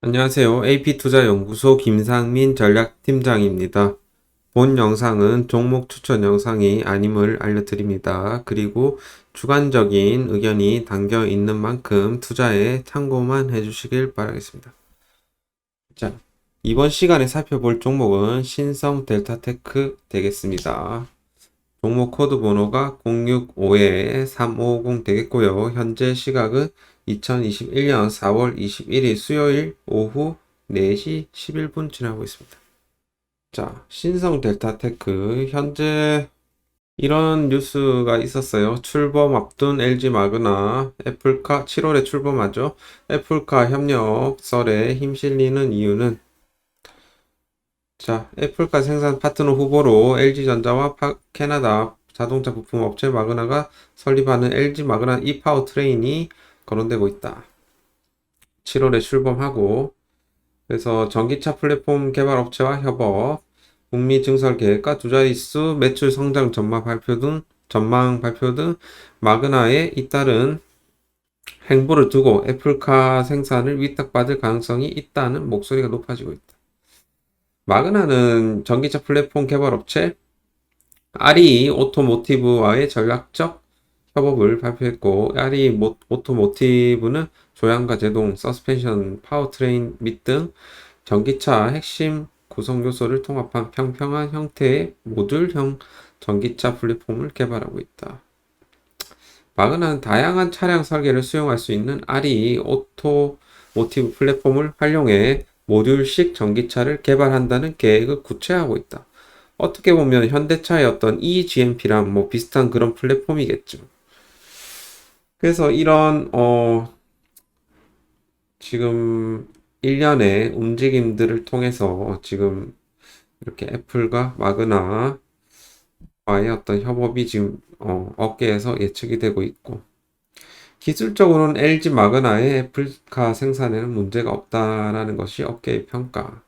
안녕하세요. AP투자연구소 김상민 전략팀장입니다. 본 영상은 종목 추천 영상이 아님을 알려드립니다. 그리고 주관적인 의견이 담겨 있는 만큼 투자에 참고만 해주시길 바라겠습니다. 자, 이번 시간에 살펴볼 종목은 신성 델타테크 되겠습니다. 종목 코드 번호가 065-3550 되겠고요. 현재 시각은 2021년 4월 21일 수요일 오후 4시 11분 지나고 있습니다. 자, 신성 델타테크 현재 이런 뉴스가 있었어요. 출범 앞둔 LG 마그나 애플카 7월에 출범하죠. 애플카 협력설에 힘실리는 이유는 자, 애플카 생산 파트너 후보로 LG전자와 파- 캐나다 자동차 부품 업체 마그나가 설립하는 LG 마그나 e-파워 트레인이 거론되고 있다. 7월에 출범하고 그래서 전기차 플랫폼 개발 업체와 협업, 북미 증설 계획과 투자일수, 매출 성장 전망 발표 등 전망 발표 등 마그나에 잇따른 행보를 두고 애플카 생산을 위탁받을 가능성이 있다는 목소리가 높아지고 있다. 마그나는 전기차 플랫폼 개발 업체 아리 오토모티브와의 전략적 협업을 발표했고 모- 오토모티브는 조향과 제동, 서스펜션, 파워트레인 및 등 전기차 핵심 구성 요소를 통합한 평평한 형태의 모듈형 전기차 플랫폼을 개발하고 있다. 마그나는 다양한 차량 설계를 수용할 수 있는 아리 오토모티브 플랫폼을 활용해 모듈식 전기차를 개발한다는 계획을 구체화하고 있다. 어떻게 보면 현대차의 어떤 eGMP랑 뭐 비슷한 그런 플랫폼이겠죠. 그래서 이런 어 지금 일련의 움직임들을 통해서 지금 이렇게 애플과 마그나와의 어떤 협업이 지금 어, 업계에서 예측이 되고 있고 기술적으로는 LG 마그나의 애플카 생산에는 문제가 없다라는 것이 업계의 평가.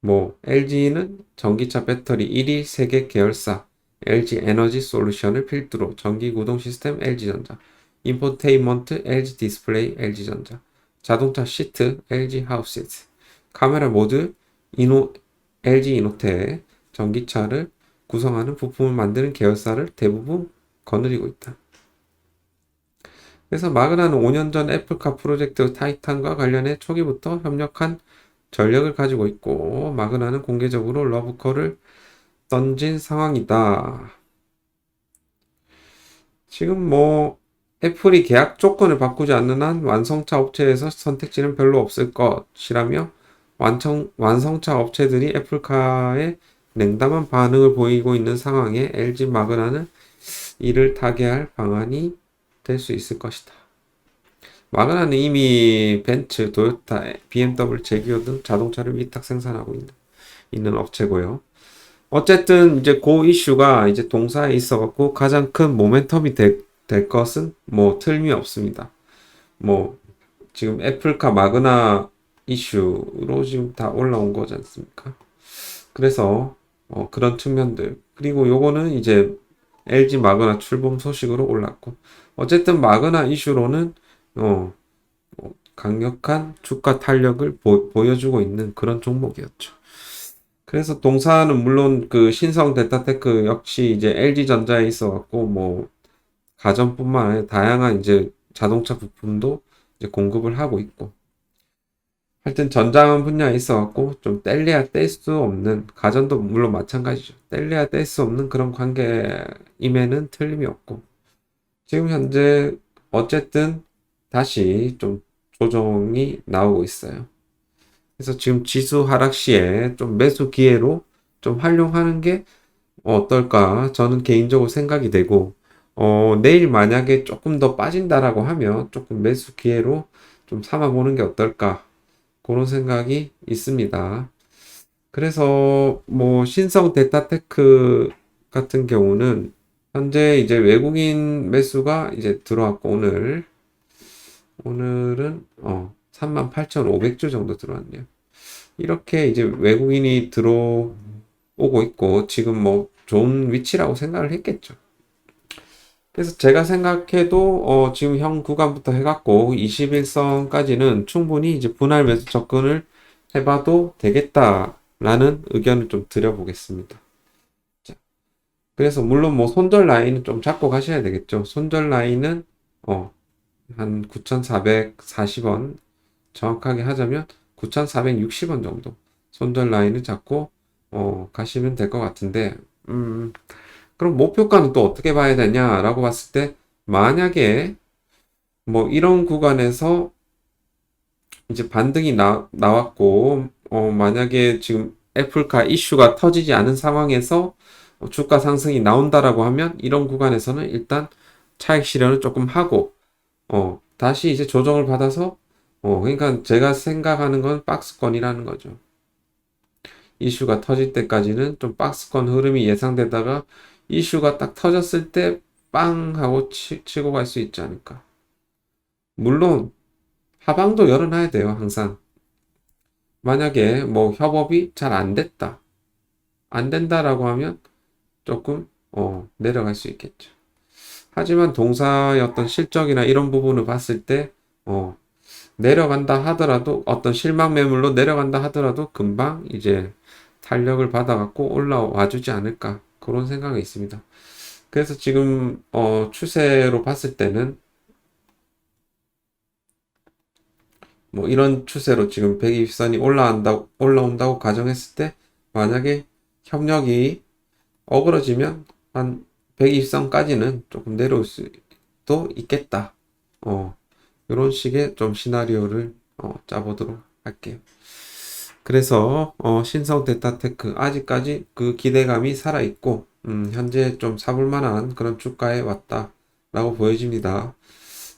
뭐 LG는 전기차 배터리 1위 세계 계열사 LG 에너지 솔루션을 필두로 전기 구동 시스템 LG전자, 인포테인먼트 LG 디스플레이 LG전자, 자동차 시트 LG 하우시트, 카메라 모드 이노 LG 이노테 전기차를 구성하는 부품을 만드는 계열사를 대부분 거느리고 있다. 그래서 마그나는 5년 전 애플카 프로젝트 타이탄과 관련해 초기부터 협력한 전력을 가지고 있고 마그나는 공개적으로 러브콜을 던진 상황이다. 지금 뭐 애플이 계약 조건을 바꾸지 않는 한 완성차 업체에서 선택지는 별로 없을 것이라며 완성, 완성차 업체들이 애플카에 냉담한 반응을 보이고 있는 상황에 LG 마그나는 이를 타개할 방안이 될 수 있을 것이다. 마그나는 이미 벤츠, 도요타, BMW, 제기어 등 자동차를 위탁 생산하고 있는, 있는 업체고요. 어쨌든 이제 그 이슈가 이제 동사에 있어갖고 가장 큰 모멘텀이 될, 될 것은 뭐 틀림이 없습니다. 뭐 지금 애플카 마그나 이슈로 지금 다 올라온 거지 않습니까? 그래서 어, 그런 측면들 그리고 요거는 이제 LG 마그나 출범 소식으로 올랐고 어쨌든 마그나 이슈로는 어, 어, 강력한 주가 탄력을 보, 보여주고 있는 그런 종목이었죠. 그래서 동사는 물론 그 신성 델타테크 역시 이제 LG전자에 있어 갖고 뭐 가전뿐만 아니라 다양한 이제 자동차 부품도 이제 공급을 하고 있고 하여튼 전장 분야에 있어 갖고 좀 뗄래야 뗄 수 없는 가전도 물론 마찬가지죠. 뗄래야 뗄 수 없는 그런 관계임에는 틀림이 없고 지금 현재 어쨌든 다시 좀 조정이 나오고 있어요. 그래서 지금 지수 하락 시에 좀 매수 기회로 좀 활용하는 게 어떨까? 저는 개인적으로 생각이 되고, 어, 내일 만약에 조금 더 빠진다라고 하면 조금 매수 기회로 좀 삼아보는 게 어떨까? 그런 생각이 있습니다. 그래서 뭐 신성 데이터테크 같은 경우는 현재 이제 외국인 매수가 이제 들어왔고 오늘 오늘은 어 38,500주 정도 들어왔네요. 이렇게 이제 외국인이 들어오고 있고 지금 뭐 좋은 위치라고 생각을 했겠죠. 그래서 제가 생각해도 어, 지금 형 구간부터 해갖고 21선까지는 충분히 이제 분할 매수 접근을 해봐도 되겠다라는 의견을 좀 드려보겠습니다. 자, 그래서 물론 뭐 손절 라인은 좀 잡고 가셔야 되겠죠. 손절 라인은 어, 한 9,440원 정확하게 하자면 9,460원 정도 손절 라인을 잡고 어, 가시면 될 것 같은데 음, 그럼 목표가는 또 어떻게 봐야 되냐라고 봤을 때 만약에 뭐 이런 구간에서 이제 반등이 나, 나왔고 어, 만약에 지금 애플카 이슈가 터지지 않은 상황에서 어, 주가 상승이 나온다라고 하면 이런 구간에서는 일단 차익 실현을 조금 하고 어, 다시 이제 조정을 받아서 어, 그러니까 제가 생각하는 건 박스권이라는 거죠. 이슈가 터질 때까지는 좀 박스권 흐름이 예상되다가 이슈가 딱 터졌을 때 빵 하고 치, 치고 갈 수 있지 않을까. 물론 하방도 열어놔야 돼요, 항상. 만약에 뭐 협업이 잘 안 됐다. 안 된다라고 하면 조금 어, 내려갈 수 있겠죠. 하지만 동사의 어떤 실적이나 이런 부분을 봤을 때 어, 내려간다 하더라도 어떤 실망 매물로 내려간다 하더라도 금방 이제 탄력을 받아갖고 올라와 주지 않을까 그런 생각이 있습니다. 그래서 지금 어, 추세로 봤을 때는 뭐 이런 추세로 지금 120선이 올라온다 올라온다고 가정했을 때 만약에 협력이 어그러지면 한 120선까지는 조금 내려올 수도 있겠다. 어, 이런 식의 좀 시나리오를 어, 짜보도록 할게요. 그래서 어, 신성 데타테크 아직까지 그 기대감이 살아 있고 음, 현재 좀 사볼 만한 그런 주가에 왔다라고 보여집니다.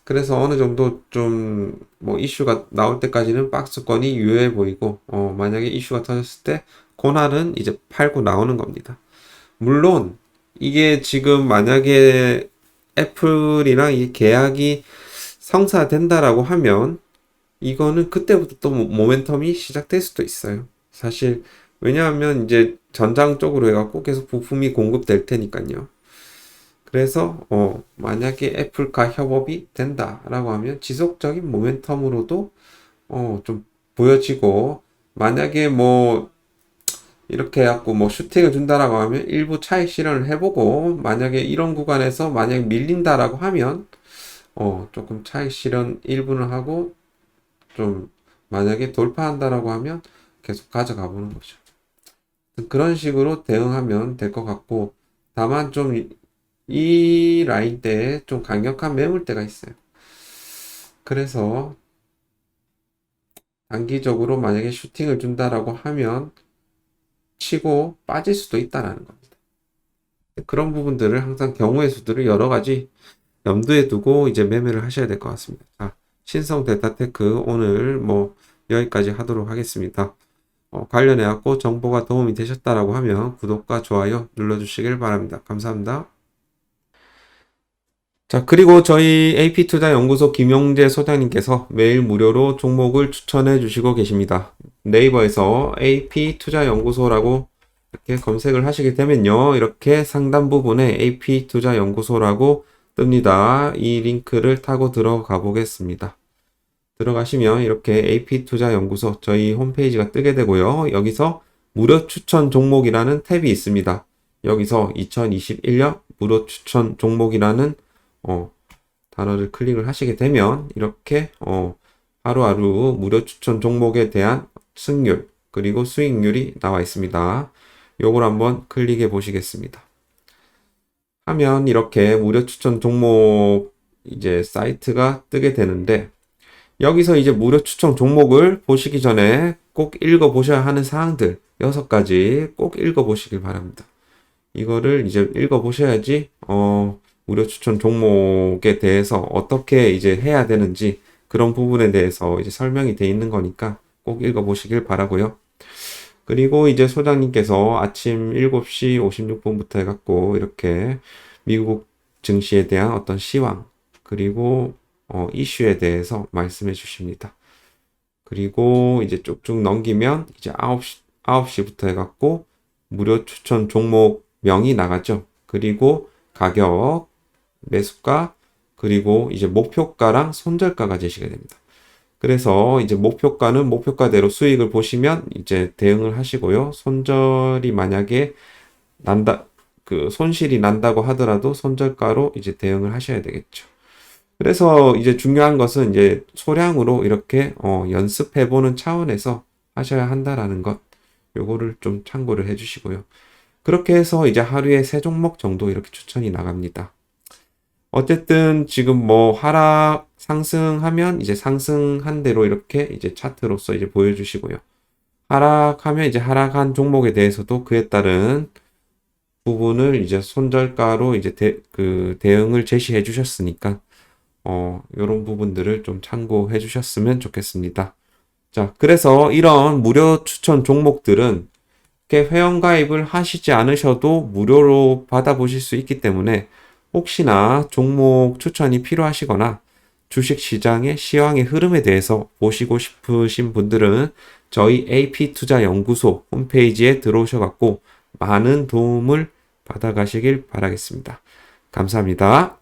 그래서 어느 정도 좀 뭐 이슈가 나올 때까지는 박스권이 유효해 보이고 어, 만약에 이슈가 터졌을 때 고날은 이제 팔고 나오는 겁니다. 물론 이게 지금 만약에 애플이랑 이 계약이 성사된다라고 하면 이거는 그때부터 또 모- 모멘텀이 시작될 수도 있어요. 사실 왜냐하면 이제 전장 쪽으로 해갖고 계속 부품이 공급될 테니까요. 그래서 어 만약에 애플과 협업이 된다라고 하면 지속적인 모멘텀으로도 어 좀 보여지고 만약에 뭐 이렇게 해갖고 뭐 슈팅을 준다라고 하면 일부 차익 실현을 해보고 만약에 이런 구간에서 만약 밀린다라고 하면 어 조금 차익 실현 일부는 하고 좀 만약에 돌파한다라고 하면 계속 가져가 보는 거죠. 그런 식으로 대응하면 될 것 같고 다만 좀 이 라인 때에 좀 강력한 매물대가 있어요. 그래서 단기적으로 만약에 슈팅을 준다라고 하면 치고 빠질 수도 있다라는 겁니다. 그런 부분들을 항상 경우의 수들을 여러 가지 염두에 두고 이제 매매를 하셔야 될 것 같습니다. 자, 신성 데이터테크 오늘 뭐 여기까지 하도록 하겠습니다. 어, 관련해 갖고 정보가 도움이 되셨다라고 하면 구독과 좋아요 눌러주시길 바랍니다. 감사합니다. 자, 그리고 저희 AP투자연구소 김용재 소장님께서 매일 무료로 종목을 추천해 주시고 계십니다. 네이버에서 AP투자연구소라고 이렇게 검색을 하시게 되면요. 이렇게 상단 부분에 AP투자연구소라고 뜹니다. 이 링크를 타고 들어가 보겠습니다. 들어가시면 이렇게 AP투자연구소 저희 홈페이지가 뜨게 되고요. 여기서 무료 추천 종목이라는 탭이 있습니다. 여기서 2021년 무료 추천 종목이라는 어, 단어를 클릭을 하시게 되면 이렇게 어, 하루하루 무료 추천 종목에 대한 승률 그리고 수익률이 나와 있습니다. 요걸 한번 클릭해 보시겠습니다. 하면 이렇게 무료 추천 종목 이제 사이트가 뜨게 되는데 여기서 이제 무료 추천 종목을 보시기 전에 꼭 읽어 보셔야 하는 사항들 여섯 가지 꼭 읽어 보시길 바랍니다. 이거를 이제 읽어 보셔야지 어 무료 추천 종목에 대해서 어떻게 이제 해야 되는지 그런 부분에 대해서 이제 설명이 돼 있는 거니까 꼭 읽어 보시길 바라고요. 그리고 이제 소장님께서 아침 7시 56분부터 해갖고 이렇게 미국 증시에 대한 어떤 시황 그리고 어, 이슈에 대해서 말씀해 주십니다. 그리고 이제 쭉쭉 넘기면 이제 9시, 9시부터 해갖고 무료 추천 종목명이 나가죠. 그리고 가격, 매수가, 그리고 이제 목표가랑 손절가가 제시가 됩니다. 그래서 이제 목표가는 목표가대로 수익을 보시면 이제 대응을 하시고요. 손절이 만약에 난다, 그 손실이 난다고 하더라도 손절가로 이제 대응을 하셔야 되겠죠. 그래서 이제 중요한 것은 이제 소량으로 이렇게 어, 연습해 보는 차원에서 하셔야 한다라는 것, 요거를 좀 참고를 해 주시고요. 그렇게 해서 이제 하루에 세 종목 정도 이렇게 추천이 나갑니다. 어쨌든 지금 뭐 하락 상승하면 이제 상승한 대로 이렇게 이제 차트로서 이제 보여주시고요. 하락하면 이제 하락한 종목에 대해서도 그에 따른 부분을 이제 손절가로 이제 대, 그 대응을 제시해 주셨으니까 어, 요런 부분들을 좀 참고해 주셨으면 좋겠습니다. 자, 그래서 이런 무료 추천 종목들은 이렇게 회원 가입을 하시지 않으셔도 무료로 받아보실 수 있기 때문에 혹시나 종목 추천이 필요하시거나 주식 시장의 시황의 흐름에 대해서 보시고 싶으신 분들은 저희 AP 투자 연구소 홈페이지에 들어오셔 갖고 많은 도움을 받아 가시길 바라겠습니다. 감사합니다.